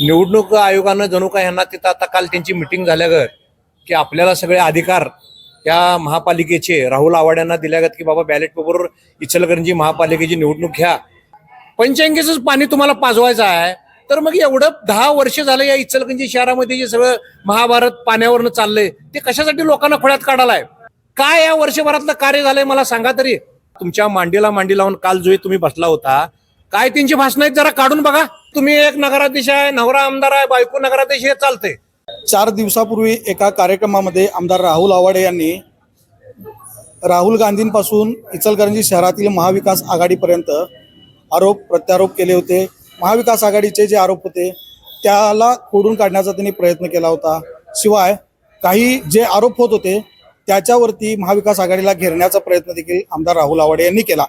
निवडणूक आयोगानं जणू काय यांना तिथं आता काल त्यांची मिटिंग झाल्यागत की आपल्याला सगळे अधिकार या महापालिकेचे राहुल आव्हाड यांना दिल्यागत की बाबा बॅलेट पेपरवर इचलकरंजी महापालिकेची निवडणूक घ्या. पंच्याऐंशीच पाणी तुम्हाला पाजवायचं आहे. तर मग एवढं दहा वर्ष झालं या इचलकरंजी शहरामध्ये जे सगळं महाभारत पाण्यावरनं चाललंय ते कशासाठी लोकांना खोळ्यात काढालाय? काय या वर्षभरातलं कार्य झालंय मला सांगा तरी? तुमच्या मांडीला मांडी लावून काल जो तुम्ही बसला होता काय त्यांची भाषणं आहेत जरा काढून बघा. तुम्ही एक नगराध्यक्ष आहे नवरा आमदार आहे बायको नगराध्यक्ष हे चालते चार दिवसापूर्वी एका कार्यक्रमामध्ये आमदार राहुल आवाडे यांनी राहुल गांधींपासून इचलकरंजी शहरातील महाविकास आघाडीपर्यंत आरोप प्रत्यारोप केले होते. महाविकास आघाडीचे जे आरोप होते त्याला खोडून काढण्याचा त्यांनी प्रयत्न केला होता. शिवाय काही जे आरोप होत होते त्याच्यावरती महाविकास आघाडीला घेरण्याचा प्रयत्न देखील आमदार राहुल आवाडे यांनी केला.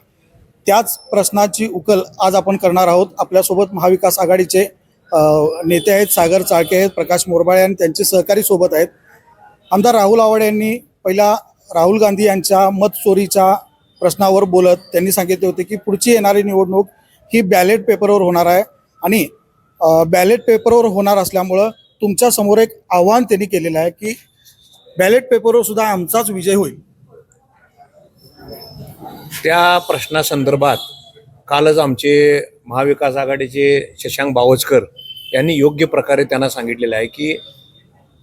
त्याच प्रश्नाची उकल आज आपण करणार आहोत. आपल्यासोबत महाविकास आघाडीचे नेते आहेत सागर चाळके आहेत प्रकाश मोरबाळे आणि त्यांचे सहकारी सोबत आहेत. आमदार राहुल आवाडे यांनी पहिला राहुल गांधी यांच्या मत चोरीच्या प्रश्नावर बोलत त्यांनी सांगितले होते की पुढची येणारी निवडणूक ही बॅलेट पेपरवर होणार आहे आणि बॅलेट पेपरवर होणार असल्यामुळं तुमच्यासमोर एक आव्हान त्यांनी केलेलं आहे की बॅलेट पेपरवर सुद्धा आमचाच विजय होईल. त्या प्रश्नासंदर्भात कालच आमचे महाविकास आघाडीचे शशांक बावचकर यांनी योग्य प्रकारे त्यांना सांगितलेलं आहे की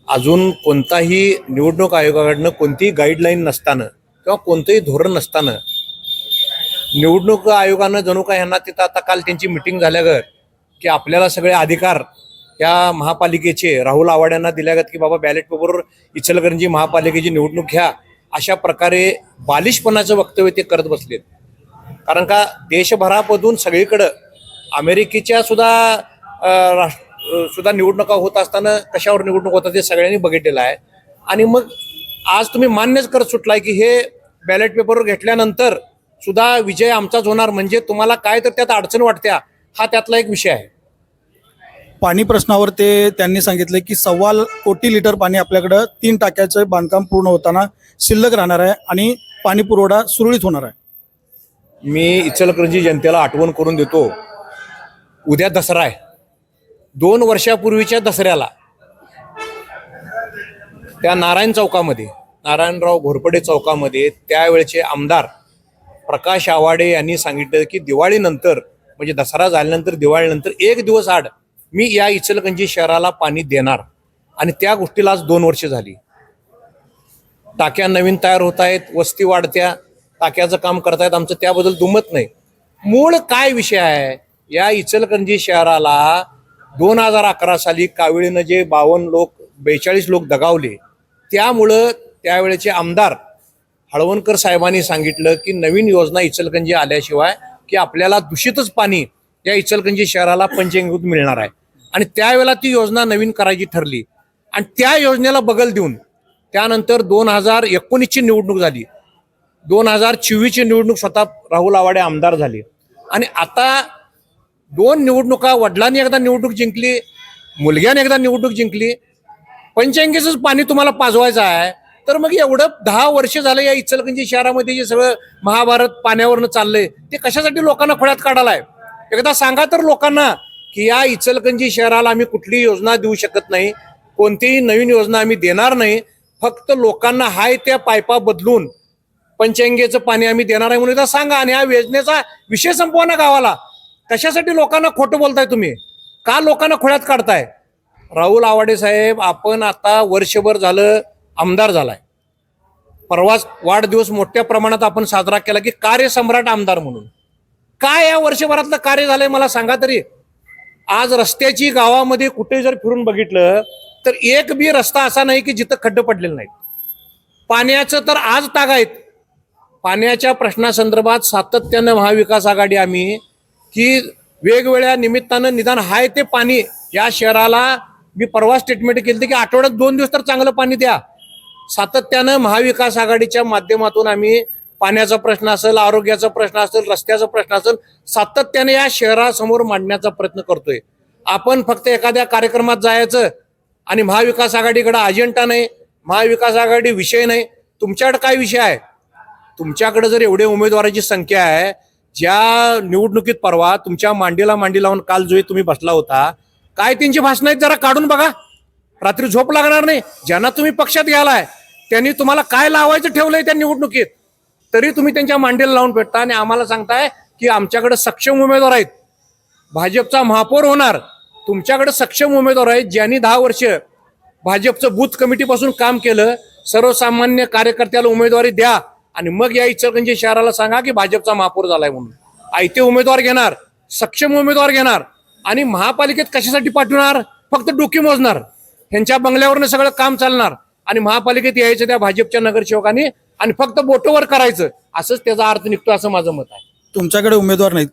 अजून कोणताही निवडणूक आयोगाकडनं कोणतीही गाईडलाईन नसताना किंवा कोणतंही धोरण नसताना निवडणूक आयोगानं जणू काय यांना तिथं आता काल त्यांची मिटिंग झाल्यागत की आपल्याला सगळे अधिकार या महापालिकेचे राहुल आवाड्यांना दिल्यागत की बाबा बॅलेट पेपरवर इचलकरंजी महापालिकेची निवडणूक घ्या. अशा प्रकारे बालिशपणाचं वक्तव्य ते करत बसलेत. कारण का देशभरामधून सगळीकडं अमेरिकेच्या सुद्धा राष्ट्र सुद्धा निवडणुका होत असताना कशावर निवडणूक होतात ते सगळ्यांनी बघितलेलं आहे. आणि मग आज तुम्ही मान्यच करत सुटलाय की हे बॅलेट पेपरवर घेतल्यानंतर सुद्धा विजय आमचाच होणार. म्हणजे तुम्हाला काय तर त्यात अडचण वाटत्या हा त्यातला एक विषय आहे. पाणी प्रश्नावर ते त्यांनी सांगितले की सव्वा कोटी लिटर पाणी आपल्याकडं तीन टाक्याचं बांधकाम पूर्ण होताना शिल्लक राहणार आहे आणि पाणी पुरवठा सुरळीत होणार आहे. मी इचलकरंजी जनतेला आठवण करून देतो उद्या दसरा आहे. दोन वर्षापूर्वीच्या दसऱ्याला त्या नारायण चौकामध्ये नारायणराव घोरपडे चौकामध्ये त्यावेळचे आमदार प्रकाश आवाडे यांनी सांगितलं की दिवाळीनंतर म्हणजे दसरा झाल्यानंतर दिवाळीनंतर एक दिवस आड मी या इचलकंजी शहराला पाणी देणार. आणि त्या गोष्टीला आज दोन वर्ष झाली. टाक्या नवीन तयार होत आहेत वस्ती वाढत्या टाक्याचं काम करतायत आमचं त्याबद्दल दुमत नाही. मूळ काय विषय आहे? या इचलकंजी शहराला दोन हजार अकरा साली कावेळीनं जे बावन्न लोक बेचाळीस लोक दगावले त्यामुळं त्यावेळेचे आमदार हळवणकर साहेबांनी सांगितलं की नवीन योजना इचलकंजी आल्याशिवाय की आपल्याला दूषितच पाणी या इचलकंजी शहराला पंचगंगेतून मिळणार आहे. आणि त्यावेळेला ती योजना नवीन करायची ठरली. आणि त्या योजनेला बगल देऊन त्यानंतर दोन हजार एकोणीसची निवडणूक झाली. दोन हजार चोवीसची निवडणूक स्वतः राहुल आवाडे आमदार झाले. आणि आता दोन निवडणुका वडिलांनी एकदा निवडणूक जिंकली मुलग्याने एकदा निवडणूक जिंकली. पंच्याऐंशीच पाणी तुम्हाला पाजवायचं आहे. तर मग एवढं दहा वर्ष झालं या इचलकंजी शहरामध्ये जे सगळं महाभारत पाण्यावरनं चाललंय ते कशासाठी लोकांना खोळ्यात आहे? एकदा सांगा तर लोकांना. की या इचलकंजी शहराला आम्ही कुठलीही योजना देऊ शकत नाही कोणतीही नवीन योजना आम्ही देणार नाही फक्त लोकांना हाय त्या पायपा बदलून पंचंगेचं पाणी आम्ही देणार आहे म्हणून सांगा. आणि या योजनेचा विषय संपवा ना गावाला. कशासाठी लोकांना खोटं बोलताय तुम्ही? का लोकांना खोळ्यात काढताय? राहुल आवाडे साहेब आपण आता वर्षभर झालं आमदार झालाय. परवाच वाढदिवस मोठ्या प्रमाणात आपण साजरा केला की कार्यसम्राट आमदार म्हणून. काय या वर्षभरातलं कार्य झालंय मला सांगा तरी. आज रस्त्याची गावामध्ये कुठे जर फिरून बघितलं तर एक बी रस्ता असा नाही की जिथं खड्डे पडलेले नाहीत. पाण्याचं तर आज ताग आहेत. पाण्याच्या प्रश्नासंदर्भात सातत्यानं महाविकास आघाडी आम्ही की वेगवेगळ्या निमित्तानं निदान हाय ते पाणी या शहराला मी परवा स्टेटमेंट केली की आठवड्यात दोन दिवस तर चांगलं पाणी द्या. सातत्यानं महाविकास आघाडीच्या माध्यमातून आम्ही पाण्याचा प्रश्न असेल आरोग्याचा प्रश्न असेल रस्त्याचा प्रश्न असेल सातत्याने या शहरासमोर मांडण्याचा प्रयत्न करतोय. आपण फक्त एखाद्या कार्यक्रमात जायचं आणि महाविकास आघाडीकडे अजेंडा नाही महाविकास आघाडी विषय नाही तुमच्याकडे काय विषय आहे? तुमच्याकडे जर एवढे उमेदवाराची संख्या आहे ज्या निवडणुकीत परवा तुमच्या मांडीला मांडी लावून काल जो तुम्ही बसला होता काय त्यांची भाषणं आहेत जरा काढून बघा. रात्री झोप लागणार नाही. ज्यांना तुम्ही पक्षात घ्यालाय त्यांनी तुम्हाला काय लावायचं ठेवलंय त्या निवडणुकीत? तरी तुम्ही त्यांच्या मांडीला लावून भेटता आणि आम्हाला सांगताय की आमच्याकडे सक्षम उमेदवार आहेत. भाजपचा महापौर होणार तुमच्याकडे सक्षम उमेदवार आहेत ज्यांनी दहा वर्ष भाजपचं बूथ कमिटीपासून काम केलं सर्वसामान्य कार्यकर्त्याला उमेदवारी द्या आणि मग या इचलकरंजी शहराला सांगा की भाजपचा महापौर झालाय म्हणून. आयते उमेदवार घेणार सक्षम उमेदवार घेणार आणि महापालिकेत कशासाठी पाठवणार? फक्त डोकी मोजणार. ह्यांच्या बंगल्यावरनं सगळं काम चालणार आणि महापालिकेत यायचं त्या भाजपच्या नगरसेवकांनी आणि फक्त बोटोवर करायचं. असंच त्याचा अर्थ निघतो असं माझं मत आहे. तुमच्याकडे उमेदवार नाहीत?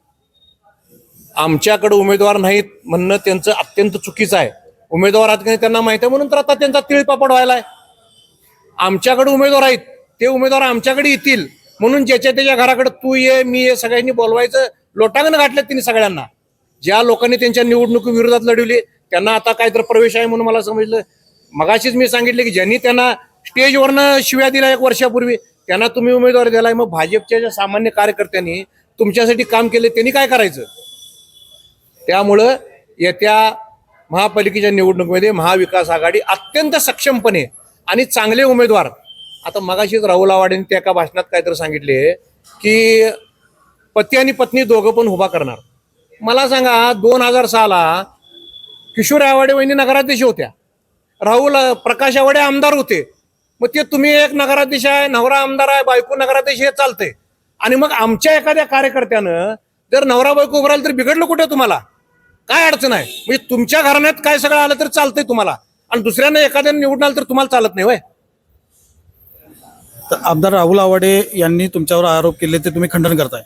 आमच्याकडे उमेदवार नाहीत म्हणणं त्यांचं अत्यंत चुकीचं आहे. उमेदवार आहेत का नाही त्यांना माहिती आहे म्हणून तर आता त्यांचा तिळपापड व्हायलाय आमच्याकडे उमेदवार आहेत ते उमेदवार आमच्याकडे येतील. म्हणून ज्याच्या त्याच्या घराकडे तू ये मी ये सगळ्यांनी बोलवायचं. लोटांगण घातलं त्यांनी सगळ्यांना. ज्या लोकांनी त्यांच्या निवडणुकी विरोधात लढवली त्यांना आता काहीतरी प्रवेश आहे म्हणून मला समजलं. मगाशीच मी सांगितले की ज्यांनी त्यांना स्टेजवरनं शिव्या दिला एक वर्षापूर्वी. त्यांना तुम्ही उमेदवार दिलाय मग भाजपच्या ज्या सामान्य कार्यकर्त्यांनी तुमच्यासाठी काम केले त्यांनी काय करायचं? त्यामुळं येत्या महापालिकेच्या निवडणुकीमध्ये महाविकास आघाडी अत्यंत सक्षमपणे आणि चांगले उमेदवार. आता मगाशीच राहुल आवाडेंनी त्या एका भाषणात काहीतरी सांगितले की पती आणि पत्नी दोघं पण उभा करणार. मला सांगा दोन हजार सहाला किशोर आवाडे वहिनी नगराध्यक्ष होत्या. राहुल प्रकाश आवाडे आमदार होते. मग ते तुम्ही एक नगराध्यक्ष आहे नवरा आमदार आहे बायको नगराध्यक्ष हे चालतंय. आणि मग आमच्या एखाद्या कार्यकर्त्यानं जर नवरा बायको उभं राहिलं तर बिघडलं कुठे तुम्हाला? काय अडचण आहे? म्हणजे तुमच्या घराण्यात काय सगळं आलं तर चालतंय तुम्हाला. आणि दुसऱ्यानं एखाद्यानं निवडून आलं तर तुम्हाला चालत नाही वय तर आमदार राहुल आवाडे यांनी तुमच्यावर आरोप केले ते तुम्ही खंडन करताय.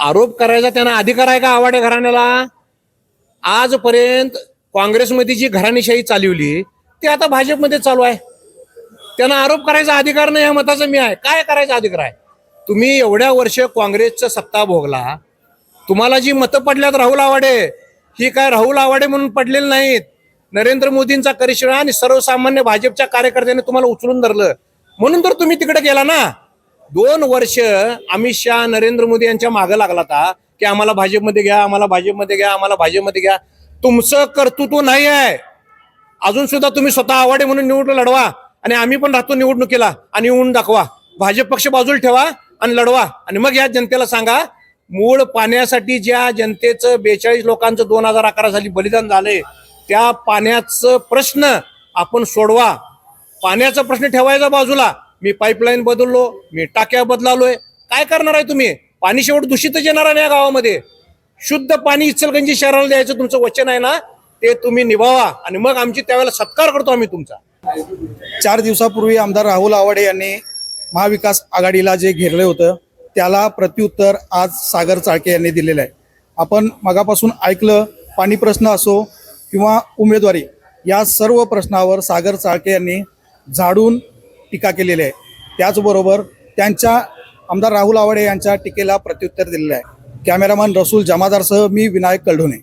आरोप करायचा त्यांना अधिकार आहे का आवाडे घराण्याला? आजपर्यंत काँग्रेसमध्ये जी घराणेशाही चालवली ते आता भाजपमध्ये चालू आहे. त्यांना आरोप करायचा अधिकार नाही या मताचा मी आहे. काय करायचा अधिकार आहे? तुम्ही एवढ्या वर्ष काँग्रेसचा सत्ता भोगला. तुम्हाला जी मतं पडल्यात राहुल आवाडे ही काय राहुल आवाडे म्हणून पडलेली नाहीत. नरेंद्र मोदींचा करिश्मा आणि सर्वसामान्य भाजपच्या कार्यकर्त्यांनी तुम्हाला उचलून धरलं. म्हणून तर तुम्ही तिकडे गेला ना. दोन वर्ष अमित शहा नरेंद्र मोदी यांच्या मागं लागला होता की आम्हाला भाजपमध्ये घ्या आम्हाला भाजपमध्ये घ्या आम्हाला भाजपमध्ये घ्या. तुमचं कर्तृत्व नाही आहे. अजून सुद्धा तुम्ही स्वतः आवाडे म्हणून निवडणूक लढवा आणि आम्ही पण राहतो निवडणुकीला आणि येऊन दाखवा. भाजप पक्ष बाजूला ठेवा आणि लढवा. आणि मग या जनतेला सांगा मूळ पाण्यासाठी ज्या जनतेचं बेचाळीस लोकांचं दोन हजार अकरा साली बलिदान झालंय त्या पाण्याचं प्रश्न आपण सोडवा. पाण्याचा प्रश्न ठेवायचा बाजूला. मी पाईपलाईन बदललो मी टाक्या बदलालोय. काय करणार आहे तुम्ही? पाणी शेवट दूषितच येणार आहे या गावामध्ये. शुद्ध पाणी इचलगंजी शहराला द्यायचं तुमचं वचन आहे ना? ते तुम्ही निभावा आणि मग आमची त्यावेळेला सत्कार करतो आम्ही तुमचा. चार दिवसापूर्वी आमदार राहुल आवाडे यांनी महाविकास आघाडीला जे घेरलं होतं त्याला प्रत्युत्तर आज सागर चाळके यांनी दिलेलं आहे. आपण मगापासून ऐकलं पाणी प्रश्न असो किंवा उमेदवारी या सर्व प्रश्नावर सागर चाळके यांनी झाडून टीका केलेली आहे. त्याचबरोबर त्यांच्या आमदार राहुल आवाडे यांच्या टीकेला प्रत्युत्तर दिलेलं आहे. कॅमेरामॅन रसूल जमादारसह मी विनायक कलढोणे